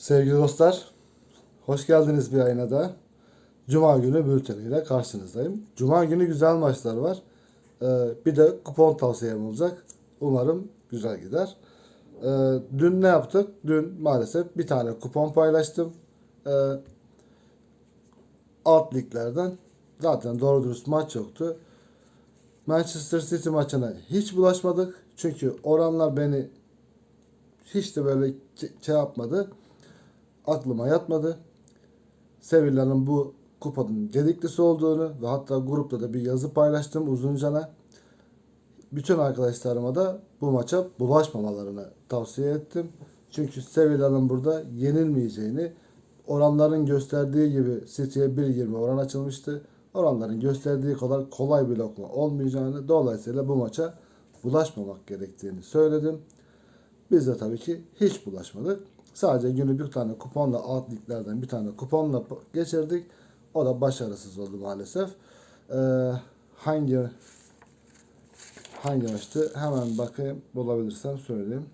Sevgili dostlar, hoş geldiniz bir ayına da. Cuma günü bülteniyle karşınızdayım. Cuma günü güzel maçlar var. Ee, bir de kupon tavsiyem olacak. Umarım güzel gider. Ee, dün ne yaptık? Dün maalesef bir tane kupon paylaştım. Ee, alt liglerden. Zaten doğru dürüst maç yoktu. Manchester City maçına hiç bulaşmadık. Çünkü oranlar beni hiç de böyle şey yapmadı. Aklıma yatmadı. Sevilla'nın bu kupanın gediklisi olduğunu ve hatta grupta da bir yazı paylaştım uzuncana. Bütün arkadaşlarıma da bu maça bulaşmamalarını tavsiye ettim. Çünkü Sevilla'nın burada yenilmeyeceğini, oranların gösterdiği gibi City'ye 1.20 oran açılmıştı. Oranların gösterdiği kadar kolay bir lokma olmayacağını, dolayısıyla bu maça bulaşmamak gerektiğini söyledim. Biz de tabii ki hiç bulaşmadık. Sadece günü bir tane kuponla alt liglerden bir tane kuponla geçirdik. O da başarısız oldu maalesef. Ee, hangi hangi maçtı? Hemen bakayım bulabilirsem söyleyeyim.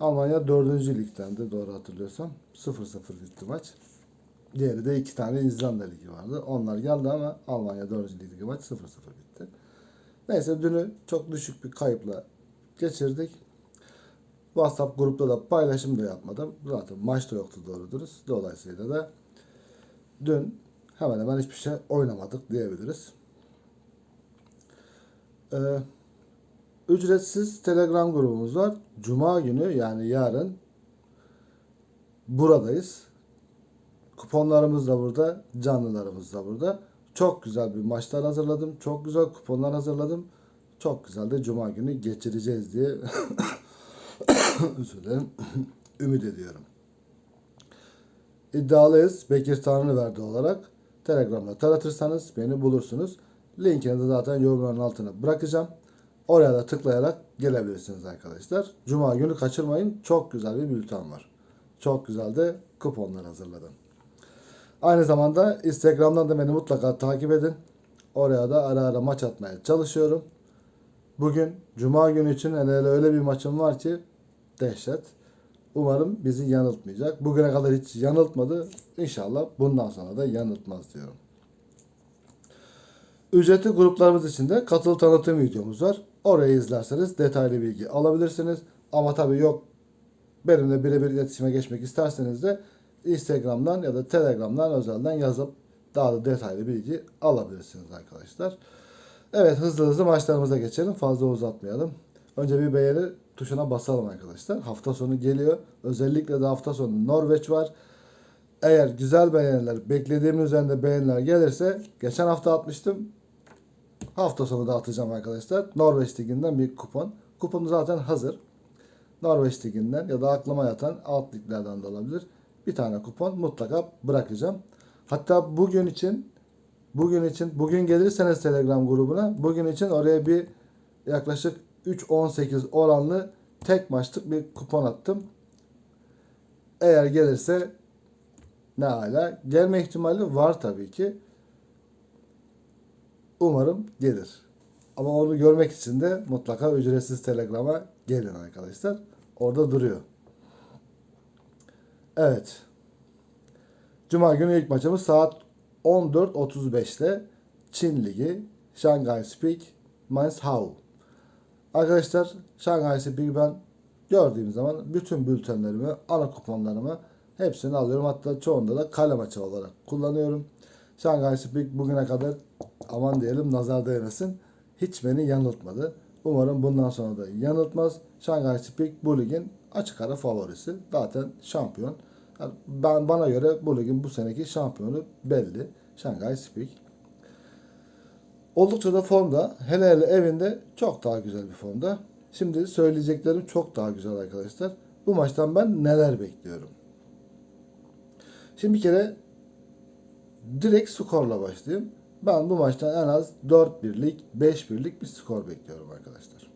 Almanya 4. ligdendi doğru hatırlıyorsam. 0-0 bitti maç. Diğeri de iki tane İzlanda ligi vardı. Onlar geldi ama Almanya 4. ligi maç 0-0 bitti. Neyse dünü çok düşük bir kayıpla geçirdik. WhatsApp grupta da paylaşım da yapmadım. Zaten maçta yoktu doğru dürüst. Dolayısıyla da dün hemen hemen hiçbir şey oynamadık diyebiliriz. Ee, ücretsiz Telegram grubumuz var. Cuma günü yani yarın buradayız. Kuponlarımız da burada, canlılarımız da burada. Çok güzel bir maçlar hazırladım. Çok güzel kuponlar hazırladım. Çok güzel de cuma günü geçireceğiz diye özür. Ümit ediyorum. İddialıyız. Bekir Tanrı verdi olarak. Telegram'da taratırsanız beni bulursunuz. Linkini de zaten yorumların altına bırakacağım. Oraya da tıklayarak gelebilirsiniz arkadaşlar. Cuma günü kaçırmayın. Çok güzel bir bülten var. Çok güzel de kuponlar hazırladım. Aynı zamanda Instagram'dan da beni mutlaka takip edin. Oraya da ara ara maç atmaya çalışıyorum. Bugün Cuma günü için hele öyle bir maçım var ki dehşet. Umarım bizi yanıltmayacak. Bugüne kadar hiç yanıltmadı. İnşallah bundan sonra da yanıltmaz diyorum. Ücretli gruplarımız için de katıl tanıtım videomuz var. Orayı izlerseniz detaylı bilgi alabilirsiniz. Ama tabii yok benimle birebir iletişime geçmek isterseniz de Instagram'dan ya da Telegram'dan özelden yazıp daha da detaylı bilgi alabilirsiniz arkadaşlar. Evet hızlı hızlı maçlarımıza geçelim. Fazla uzatmayalım. Önce bir beğeni tuşuna basalım arkadaşlar. Hafta sonu geliyor. Özellikle de hafta sonu Norveç var. Eğer güzel beğeniler, beklediğim üzerinde beğeniler gelirse geçen hafta atmıştım. Hafta sonu da atacağım arkadaşlar. Norveç Ligi'nden bir kupon. Kupon zaten hazır. Norveç Ligi'nden ya da aklıma yatan alt liglerden de olabilir. Bir tane kupon mutlaka bırakacağım. Hatta bugün için bugün için bugün gelirseniz Telegram grubuna bugün için oraya bir yaklaşık 3.18 oranlı tek maçlık bir kupon attım. Eğer gelirse ne hala gelme ihtimali var tabii ki. Umarım gelir. Ama onu görmek için de mutlaka ücretsiz Telegram'a gelin arkadaşlar. Orada duruyor. Evet. Cuma günü ilk maçımız saat 14.35'te Çin Ligi Shanghai Speak Mainz Hao. Arkadaşlar Shanghai Speak'i ben gördüğüm zaman bütün bültenlerimi, ana kuponlarımı hepsini alıyorum. Hatta çoğunda da kale maçı olarak kullanıyorum. Shanghai Speak bugüne kadar aman diyelim nazar değmesin. Hiç beni yanıltmadı. Umarım bundan sonra da yanıltmaz. Shanghai Speak bu ligin açık ara favorisi. Zaten şampiyon. Yani ben bana göre bu ligin bu seneki şampiyonu belli. Shanghai Speak. Oldukça da formda. Hele hele evinde çok daha güzel bir formda. Şimdi söyleyeceklerim çok daha güzel arkadaşlar. Bu maçtan ben neler bekliyorum? Şimdi bir kere direkt skorla başlayayım. Ben bu maçtan en az 4-1'lik, 5-1'lik bir skor bekliyorum arkadaşlar.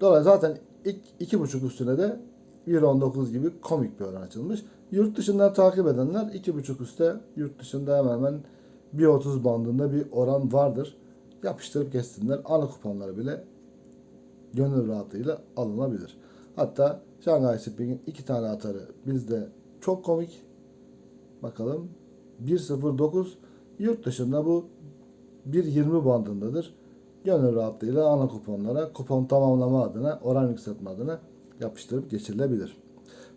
Dolayısıyla zaten ilk 2.5 üstüne de 1.19 gibi komik bir oran açılmış. Yurt dışından takip edenler 2.5 üstte yurt dışında hemen hemen 1.30 bandında bir oran vardır. Yapıştırıp geçsinler. Ana kuponları bile gönül rahatlığıyla alınabilir. Hatta Shanghai Shipping'in iki tane atarı bizde çok komik. Bakalım 1.09 yurt dışında bu 1.20 bandındadır. Gönül rahatlığıyla ana kuponlara kupon tamamlama adına, oran yükseltme adına yapıştırıp geçirilebilir.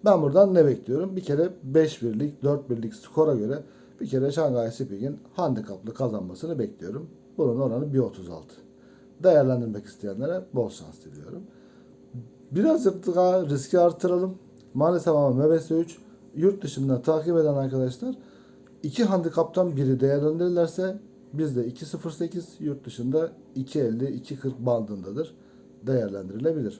Ben buradan ne bekliyorum? Bir kere 5 birlik, 4 birlik skora göre bir kere Şangay Spik'in handikaplı kazanmasını bekliyorum. Bunun oranı 1.36. Değerlendirmek isteyenlere bol şans diliyorum. Birazcık daha riski artıralım. Maalesef ama MBS 3 yurt dışında takip eden arkadaşlar iki handikaptan biri değerlendirirlerse bizde 2.08 yurt dışında 2.50-2.40 bandındadır. Değerlendirilebilir.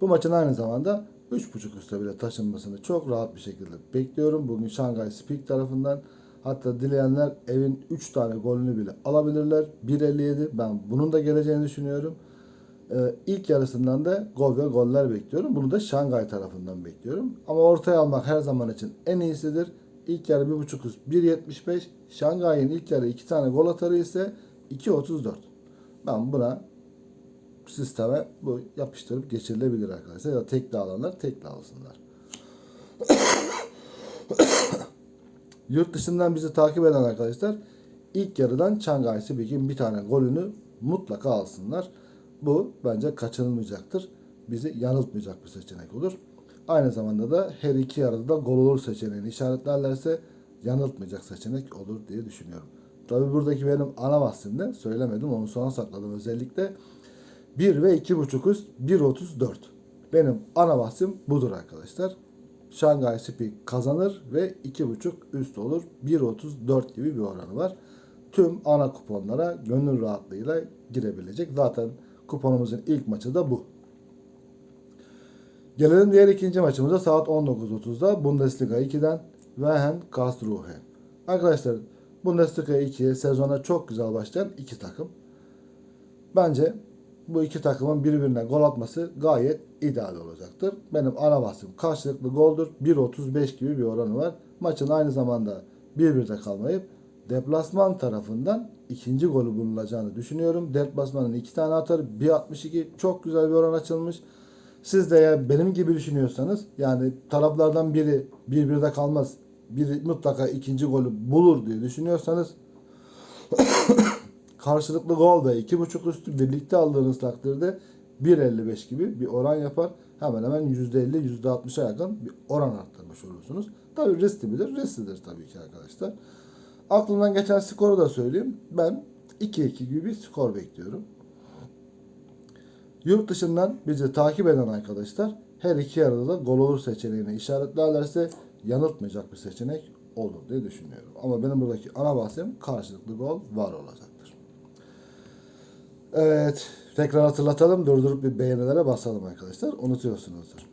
Bu maçın aynı zamanda 3.5 üste bile taşınmasını çok rahat bir şekilde bekliyorum. Bugün Şangay Speak tarafından hatta dileyenler evin 3 tane golünü bile alabilirler. 1.57 ben bunun da geleceğini düşünüyorum. Ee, ilk yarısından da gol ve goller bekliyorum. Bunu da Şangay tarafından bekliyorum. Ama ortaya almak her zaman için en iyisidir. İlk yarı 1.5 üst 1.75. Şangay'ın ilk yarı 2 tane gol atarı ise 2.34. Ben buna sisteme bu yapıştırıp geçirilebilir arkadaşlar. Ya da tekli alanlar tekli alsınlar. Yurt dışından bizi takip eden arkadaşlar ilk yarıdan Şangay Spik'in bir tane golünü mutlaka alsınlar. Bu bence kaçınılmayacaktır. Bizi yanıltmayacak bir seçenek olur. Aynı zamanda da her iki yarıda da gol olur seçeneğini işaretlerlerse yanıltmayacak seçenek olur diye düşünüyorum. Tabi buradaki benim ana bahsimde söylemedim onu sona sakladım özellikle. 1 ve 2.5 üst 1.34. Benim ana bahsim budur arkadaşlar. Şangay Speak kazanır ve 2.5 üst olur. 1.34 gibi bir oranı var. Tüm ana kuponlara gönül rahatlığıyla girebilecek. Zaten kuponumuzun ilk maçı da bu. Gelelim diğer ikinci maçımıza saat 19.30'da Bundesliga 2'den Wehen Karlsruhe. Arkadaşlar Bundesliga 2'ye sezona çok güzel başlayan iki takım. Bence bu iki takımın birbirine gol atması gayet ideal olacaktır. Benim ana bahsim karşılıklı goldur. 1.35 gibi bir oranı var. Maçın aynı zamanda 1-1'de kalmayıp deplasman tarafından ikinci golü bulunacağını düşünüyorum. Deplasmanın iki tane atar. 1.62 çok güzel bir oran açılmış. Siz de eğer benim gibi düşünüyorsanız yani taraflardan biri 1-1'de kalmaz. Biri mutlaka ikinci golü bulur diye düşünüyorsanız karşılıklı gol ve 2.5 üstü birlikte aldığınız takdirde 1.55 gibi bir oran yapar. Hemen hemen %50 %60'a yakın bir oran arttırmış olursunuz. Tabi riskli midir? Risklidir tabii ki arkadaşlar. Aklımdan geçen skoru da söyleyeyim. Ben 2-2 gibi bir skor bekliyorum. Yurt dışından bizi takip eden arkadaşlar her iki yarıda da gol olur seçeneğini işaretlerlerse yanıltmayacak bir seçenek olur diye düşünüyorum. Ama benim buradaki ana bahsim karşılıklı gol var olacaktır. Evet. Tekrar hatırlatalım. Durdurup bir beğenilere basalım arkadaşlar. Unutuyorsunuzdur.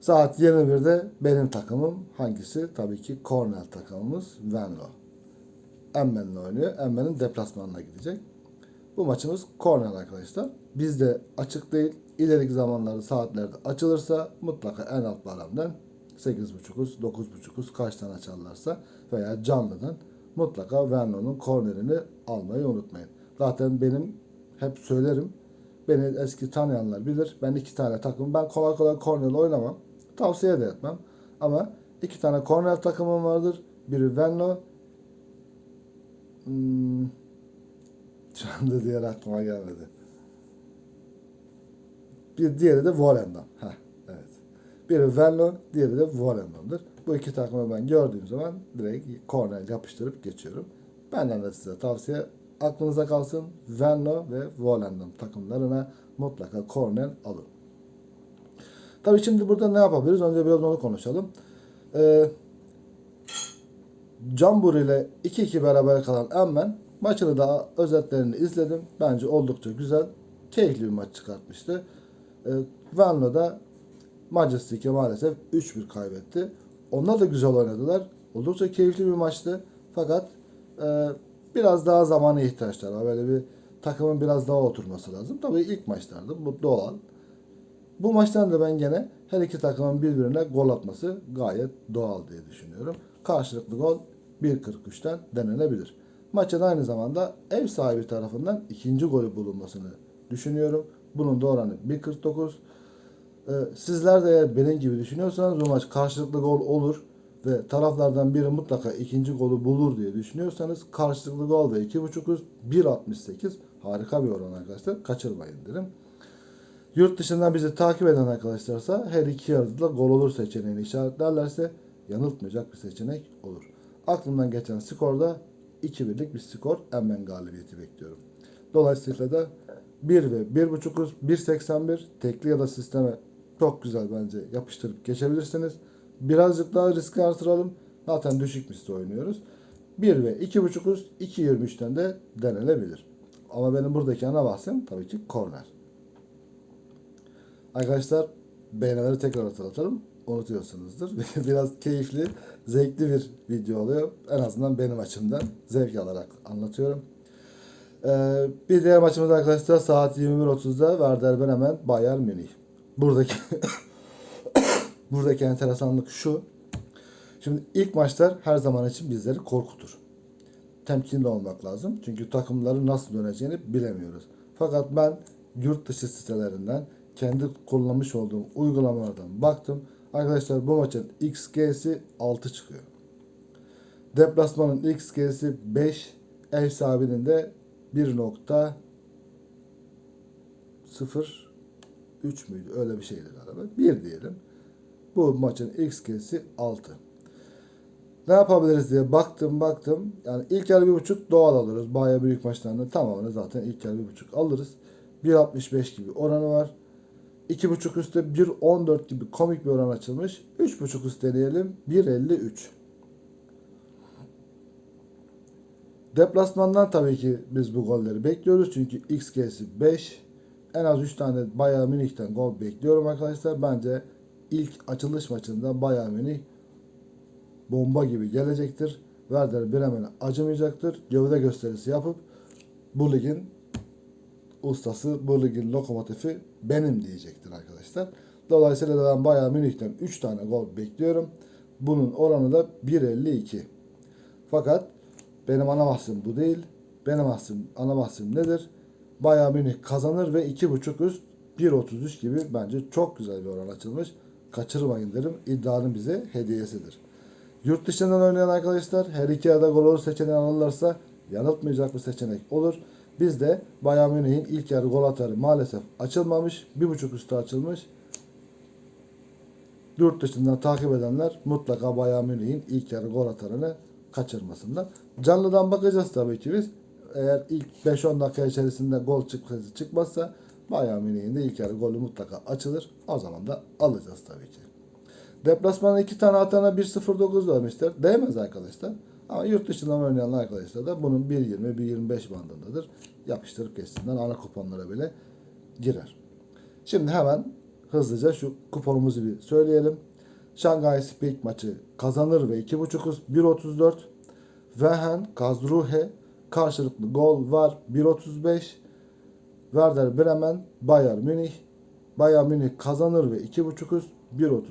Saat 21'de benim takımım hangisi? Tabii ki Cornell takımımız Venlo. Emmen'le oynuyor. Emmen'in deplasmanına gidecek. Bu maçımız Cornell arkadaşlar. Bizde açık değil. İleriki zamanlarda saatlerde açılırsa mutlaka en alt paramdan 8.5'uz, 9.5'uz kaç tane açarlarsa veya canlıdan mutlaka Venlo'nun kornerini almayı unutmayın. Zaten benim hep söylerim. Beni eski tanıyanlar bilir. Ben iki tane takım. Ben kolay kolay kornel oynamam. Tavsiye de etmem. Ama iki tane kornel takımım vardır. Biri Venlo. Hmm. Şu anda diğer aklıma gelmedi. Bir diğeri de Volendam. Heh, evet. Biri Venlo, diğeri de Volendam'dır. Bu iki takımı ben gördüğüm zaman direkt kornel yapıştırıp geçiyorum. Benden de size tavsiye aklınıza kalsın. Venlo ve Volendam takımlarına mutlaka kornel alın. Tabii şimdi burada ne yapabiliriz? Önce biraz onu konuşalım. Ee, Cambur ile 2-2 beraber kalan Emmen maçını da özetlerini izledim. Bence oldukça güzel, keyifli bir maç çıkartmıştı. Ee, Venlo da Majestic'e maalesef 3-1 kaybetti. Onlar da güzel oynadılar. Oldukça keyifli bir maçtı. Fakat e, biraz daha zamana ihtiyaçları var. Böyle bir takımın biraz daha oturması lazım. Tabii ilk maçlardı. Bu doğal. Bu maçtan da ben gene her iki takımın birbirine gol atması gayet doğal diye düşünüyorum. Karşılıklı gol 1.43'ten denenebilir. Maçın aynı zamanda ev sahibi tarafından ikinci golü bulunmasını düşünüyorum. Bunun da oranı 1.49. Ee, sizler de eğer benim gibi düşünüyorsanız bu maç karşılıklı gol olur ve taraflardan biri mutlaka ikinci golü bulur diye düşünüyorsanız karşılıklı gol ve 2.5 üst 1.68 harika bir oran arkadaşlar. Kaçırmayın derim. Yurt dışından bizi takip eden arkadaşlarsa her iki yarıda da gol olur seçeneğini işaretlerlerse yanıltmayacak bir seçenek olur. Aklımdan geçen skorda 2-1'lik bir skor Emmen galibiyeti bekliyorum. Dolayısıyla da 1 ve 1.5 üst 1.81 tekli ya da sisteme çok güzel bence yapıştırıp geçebilirsiniz. Birazcık daha riski artıralım. Zaten düşük misli oynuyoruz. 1 ve 2.5 üst 2.23'ten de denenebilir. Ama benim buradaki ana bahsim tabii ki korner. Arkadaşlar beğenileri tekrar hatırlatalım. Unutuyorsunuzdur. Biraz keyifli, zevkli bir video oluyor. En azından benim açımdan zevk alarak anlatıyorum. Ee, bir diğer maçımız arkadaşlar saat 21.30'da Werder Bremen Bayern Münih. Buradaki buradaki enteresanlık şu. Şimdi ilk maçlar her zaman için bizleri korkutur. Temkinli olmak lazım. Çünkü takımların nasıl döneceğini bilemiyoruz. Fakat ben yurt dışı sitelerinden kendi kullanmış olduğum uygulamalardan baktım. Arkadaşlar bu maçın XG'si 6 çıkıyor. Deplasmanın XG'si 5, ev sahibinin de 1.03 müydü? Öyle bir şeydi galiba. 1 diyelim. Bu maçın XG'si 6. Ne yapabiliriz diye baktım baktım. Yani ilk yarı bir buçuk doğal alırız. Baya büyük maçlarında tamamını zaten ilk yarı bir buçuk alırız. 1.65 gibi oranı var. 2.5 üstte 1.14 gibi komik bir oran açılmış. 3.5 üst deneyelim. 1.53. Deplasmandan tabii ki biz bu golleri bekliyoruz. Çünkü XG'si 5. En az 3 tane Bayern Münih'ten gol bekliyorum arkadaşlar. Bence ilk açılış maçında Bayern Münih bomba gibi gelecektir. Werder Bremen'e acımayacaktır. Gövde gösterisi yapıp bu ligin ustası, bu ligin lokomotifi benim diyecektir arkadaşlar. Dolayısıyla da ben Bayern Münih'ten 3 tane gol bekliyorum. Bunun oranı da 1.52. Fakat benim ana bahsim bu değil. Benim bahsim, ana bahsim nedir? Bayern Münih kazanır ve 2.5 üst 1.33 gibi bence çok güzel bir oran açılmış. Kaçırmayın derim. İddianın bize hediyesidir. Yurt dışından oynayan arkadaşlar her iki yarıda gol olur seçeneği alırlarsa yanıltmayacak bir seçenek olur. Bizde Bayern Münih'in ilk yarı gol atarı maalesef açılmamış. Bir buçuk üstü açılmış. Yurt dışından takip edenler mutlaka Bayern Münih'in ilk yarı gol atarını kaçırmasınlar. Canlıdan bakacağız tabii ki biz. Eğer ilk 5-10 dakika içerisinde gol çıkması çıkmazsa Bayern Münih'in de ilk yarı golü mutlaka açılır. O zaman da alacağız tabii ki. Deplasmana iki tane atana 1.09 vermişler. Değmez arkadaşlar. Ama yurt dışından oynayan arkadaşlar da bunun 1.20, 1.25 bandındadır. Yapıştırıp geçsinler. Ana kuponlara bile girer. Şimdi hemen hızlıca şu kuponumuzu bir söyleyelim. Şanghay Speak maçı kazanır ve 2.5 üst 1.34. Wehen, Kazruhe karşılıklı gol var 1.35. Werder Bremen, Bayern Münih. Bayern Münih kazanır ve 2.5 üst 1.33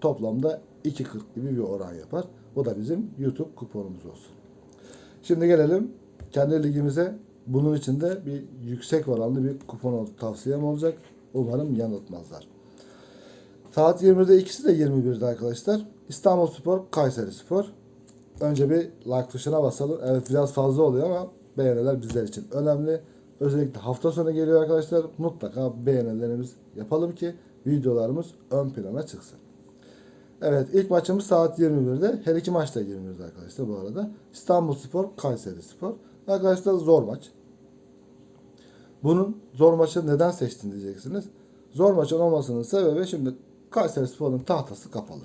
toplamda 2.40 gibi bir oran yapar. Bu da bizim YouTube kuponumuz olsun. Şimdi gelelim kendi ligimize. Bunun için de bir yüksek oranlı bir kupon tavsiyem olacak. Umarım yanıltmazlar. Saat 20'de ikisi de 21'de arkadaşlar. İstanbul Spor, Kayseri Spor. Önce bir like tuşuna basalım. Evet biraz fazla oluyor ama beğeniler bizler için önemli. Özellikle hafta sonu geliyor arkadaşlar. Mutlaka beğenilerimiz yapalım ki videolarımız ön plana çıksın. Evet ilk maçımız saat 21'de. Her iki maç da 21'de arkadaşlar bu arada. İstanbul Spor, Kayseri Spor. Arkadaşlar zor maç. Bunun zor maçı neden seçtin diyeceksiniz. Zor maçın olmasının sebebi şimdi Kayseri Spor'un tahtası kapalı.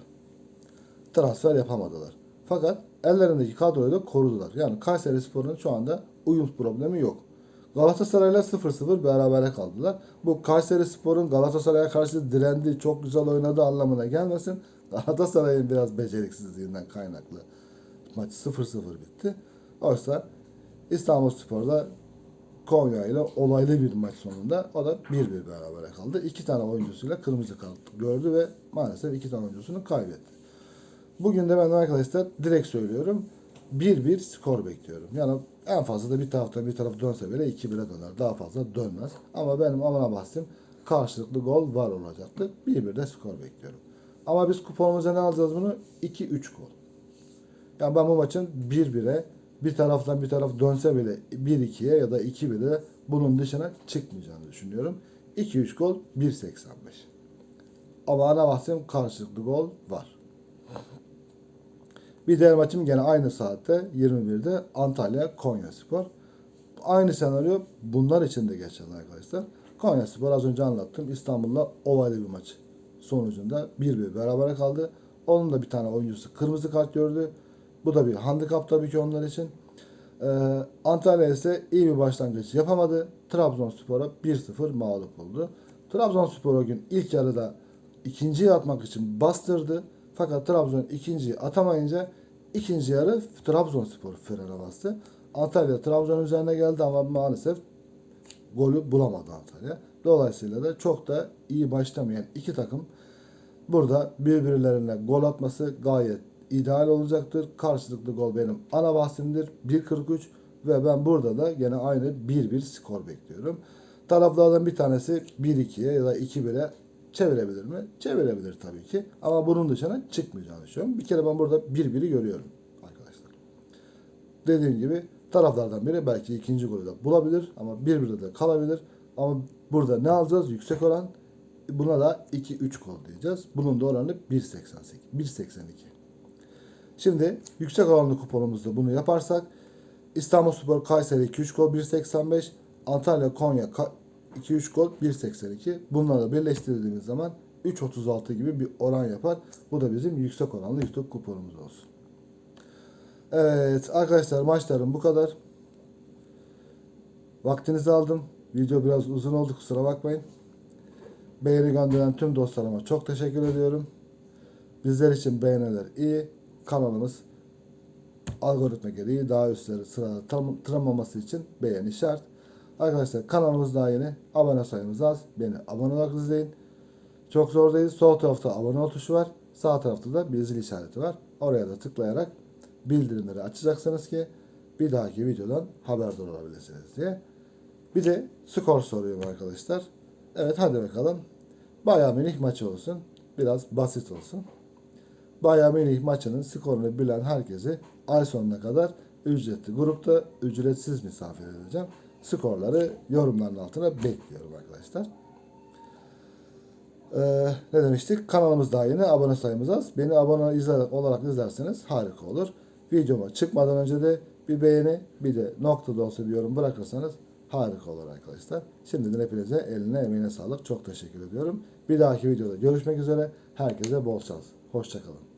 Transfer yapamadılar. Fakat ellerindeki kadroyu da korudular. Yani Kayseri Spor'un şu anda uyum problemi yok. Galatasaray'la 0-0 berabere kaldılar. Bu Kayseri Spor'un Galatasaray'a karşı direndi, çok güzel oynadı anlamına gelmesin. Galatasaray'ın biraz beceriksizliğinden kaynaklı maç 0-0 bitti. Oysa İstanbul Spor'da Konya ile olaylı bir maç sonunda o da 1-1 berabere kaldı. İki tane oyuncusuyla kırmızı kart gördü ve maalesef iki tane oyuncusunu kaybetti. Bugün de ben arkadaşlar direkt söylüyorum. 1-1 skor bekliyorum. Yani en fazla da bir taraftan bir taraf dönse bile 2-1'e döner. Daha fazla dönmez. Ama benim amına bahsim karşılıklı gol var olacaktır. 1-1 de skor bekliyorum. Ama biz kuponumuza ne alacağız bunu? 2-3 gol. Yani ben bu maçın 1-1'e bir taraftan bir taraf dönse bile 1-2'ye ya da 2-1'e bunun dışına çıkmayacağını düşünüyorum. 2-3 gol 1.85. Ama ana bahsim karşılıklı gol var. Bir diğer maçım gene aynı saatte 21'de Antalya Konya Spor. Aynı senaryo bunlar için de geçerli arkadaşlar. Konya Spor az önce anlattım. İstanbul'la olaylı bir maç sonucunda 1-1 beraber kaldı. Onun da bir tane oyuncusu kırmızı kart gördü. Bu da bir handikap tabii ki onlar için. Ee, Antalya ise iyi bir başlangıç yapamadı. Trabzonspor'a 1-0 mağlup oldu. Trabzonspor o gün ilk yarıda ikinciyi atmak için bastırdı. Fakat Trabzon ikinciyi atamayınca ikinci yarı Trabzonspor frene bastı. Antalya Trabzon üzerine geldi ama maalesef golü bulamadı Antalya. Dolayısıyla da çok da iyi başlamayan iki takım burada birbirlerine gol atması gayet ideal olacaktır. Karşılıklı gol benim ana bahsimdir. 1.43 ve ben burada da gene aynı 1-1 skor bekliyorum. Taraflardan bir tanesi 1-2'ye ya da 2-1'e çevirebilir mi? Çevirebilir tabii ki. Ama bunun dışına çıkmayacağını düşünüyorum. Bir kere ben burada 1-1'i görüyorum arkadaşlar. Dediğim gibi taraflardan biri belki ikinci golü de bulabilir ama 1-1'de de kalabilir. Ama burada ne alacağız? Yüksek oran. Buna da 2-3 gol diyeceğiz. Bunun da oranı 1.88. 1.82. Şimdi yüksek oranlı kuponumuzda bunu yaparsak İstanbulspor Kayseri 2-3 gol 1.85 Antalya Konya 2-3 gol 1.82 bunları birleştirdiğimiz zaman 3.36 gibi bir oran yapar. Bu da bizim yüksek oranlı YouTube kuponumuz olsun. Evet arkadaşlar maçlarım bu kadar. Vaktinizi aldım. Video biraz uzun oldu kusura bakmayın. Beğeni gönderen tüm dostlarıma çok teşekkür ediyorum. Bizler için beğeniler iyi. Kanalımız algoritma gereği daha üstleri sırada tırmanmaması için beğeni şart. Arkadaşlar kanalımız daha yeni. Abone sayımız az. Beni abone olarak izleyin. Çok zor değil. Sol tarafta abone ol tuşu var. Sağ tarafta da bir zil işareti var. Oraya da tıklayarak bildirimleri açacaksınız ki bir dahaki videodan haberdar olabilirsiniz diye. Bir de skor soruyorum arkadaşlar. Evet hadi bakalım. Bayern Münih maçı olsun. Biraz basit olsun. Bayern Münih maçının skorunu bilen herkesi ay sonuna kadar ücretli grupta ücretsiz misafir edeceğim. Skorları yorumların altına bekliyorum arkadaşlar. Ee, ne demiştik? Kanalımız daha yeni. Abone sayımız az. Beni abone izler, olarak izlerseniz harika olur. Videoma çıkmadan önce de bir beğeni bir de noktada olsa bir yorum bırakırsanız harika olur arkadaşlar. Şimdiden hepinize eline emeğine sağlık. Çok teşekkür ediyorum. Bir dahaki videoda görüşmek üzere. Herkese bol şans. Hoşçakalın.